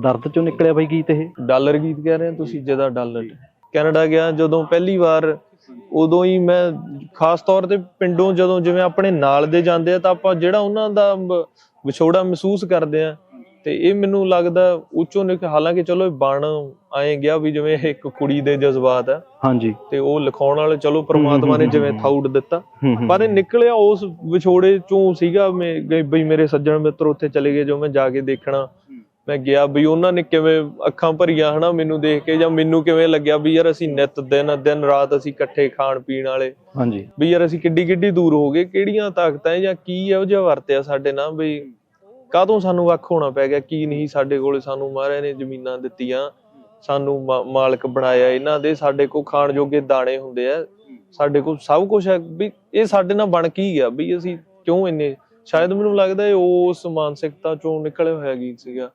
ਦਰਦ ਚੋਂ ਨਿਕਲਿਆ ਬਾਈ ਗੀਤ ਇਹ? ਡਾਲਰ ਗੀਤ ਕਹਿ ਰਹੇ ਹੋ ਤੁਸੀਂ ਜਿਹਦਾ ਡਾਲਰ। ਕੈਨੇਡਾ ਗਿਆ ਜਦੋਂ ਪਹਿਲੀ ਵਾਰ ਉਦੋਂ ਹੀ ਮੈਂ ਖਾਸ ਤੌਰ ਤੇ ਪਿੰਡੋਂ ਜਦੋਂ ਜਿਵੇਂ ਆਪਣੇ ਨਾਲ ਦੇ ਜਾਂਦੇ ਆ ਤਾਂ ਆਪਾਂ ਜਿਹੜਾ ਉਹਨਾਂ ਦਾ ਵਿਛੋੜਾ ਮਹਿਸੂਸ ਕਰਦੇ ਆ ਤੇ ਇਹ ਮੈਨੂੰ ਲੱਗਦਾ ਉੱਚੋਂ ਨਿਕ ਹਾਲਾਂਕਿ ਚਲੋ ਇਹ ਬਣ ਆਏ ਗਿਆ ਵੀ ਜਿਵੇਂ ਇੱਕ ਕੁੜੀ ਦੇ ਜਜ਼ਬਾਤ ਆ। ਹਾਂਜੀ। ਤੇ ਉਹ ਲਿਖਾਉਣ ਵਾਲੇ ਚਲੋ ਪ੍ਰਮਾਤਮਾ ਨੇ ਜਿਵੇਂ ਥਾਊਟ ਦਿੱਤਾ। ਪਰ ਇਹ ਨਿਕਲਿਆ ਉਸ ਵਿਛੋੜੇ ਚੋਂ ਸੀਗਾ ਬਈ ਮੇਰੇ ਸੱਜਣ ਮਿੱਤਰ ਉੱਥੇ ਚਲੇ ਗਏ ਜੋ ਮੈਂ ਜਾ ਕੇ ਦੇਖਣਾ। ਮੈਂ ਗਿਆ ਬਈ ਉਹਨਾਂ ਨੇ ਕਿਵੇਂ ਅੱਖਾਂ ਭਰੀਆਂ ਹਨਾ ਮੈਨੂੰ ਦੇਖ ਕੇ ਜਾਂ ਮੈਨੂੰ ਕਿਵੇਂ ਲੱਗਿਆ ਵੀ ਯਾਰ ਅਸੀਂ ਨਿਤ ਦਿਨ ਦਿਨ ਰਾਤ ਅਸੀਂ ਇਕੱਠੇ ਖਾਣ ਪੀਣ ਵਾਲੇ। ਹਾਂਜੀ। ਵੀ ਯਾਰ ਅਸੀਂ ਕਿੱਡੀ ਕਿੱਡੀ ਦੂਰ ਹੋ ਗਏ ਕਿਹੜੀਆਂ ਤਾਕਤਾਂ ਹੈ ਜਾਂ ਕੀ ਇਹੋ ਜਿਹਾ ਵਰਤਿਆ ਸਾਡੇ ਨਾਲ ਬਈ ਕਾਹਤੋਂ ਸਾਨੂੰ ਵੱਖ ਹੋਣਾ ਪੈ ਗਿਆ ਕੀ ਨਹੀਂ ਸਾਡੇ ਕੋਲੇ ਸਾਨੂੰ ਮਹਾਰਾਜ ਨੇ ਜ਼ਮੀਨਾਂ ਦਿੱਤੀਆਂ ਸਾਨੂੰ ਮਾਲਕ ਬਣਾਇਆ ਇਹਨਾਂ ਦੇ ਸਾਡੇ ਕੋਲ ਖਾਣ ਜੋਗੇ ਦਾਣੇ ਹੁੰਦੇ ਆ ਸਾਡੇ ਕੋਲ ਸਭ ਕੁਝ ਹੈ ਵੀ ਇਹ ਸਾਡੇ ਨਾਲ ਬਣ ਕੀ ਗਿਆ ਵੀ ਅਸੀਂ ਕਿਉਂ ਇੰਨੇ ਸ਼ਾਇਦ ਮੈਨੂੰ ਲੱਗਦਾ ਇਹ ਉਸ ਮਾਨਸਿਕਤਾ ਚੋਂ ਨਿਕਲਿਆ ਹੋਇਆ ਗੀਤ ਸੀਗਾ।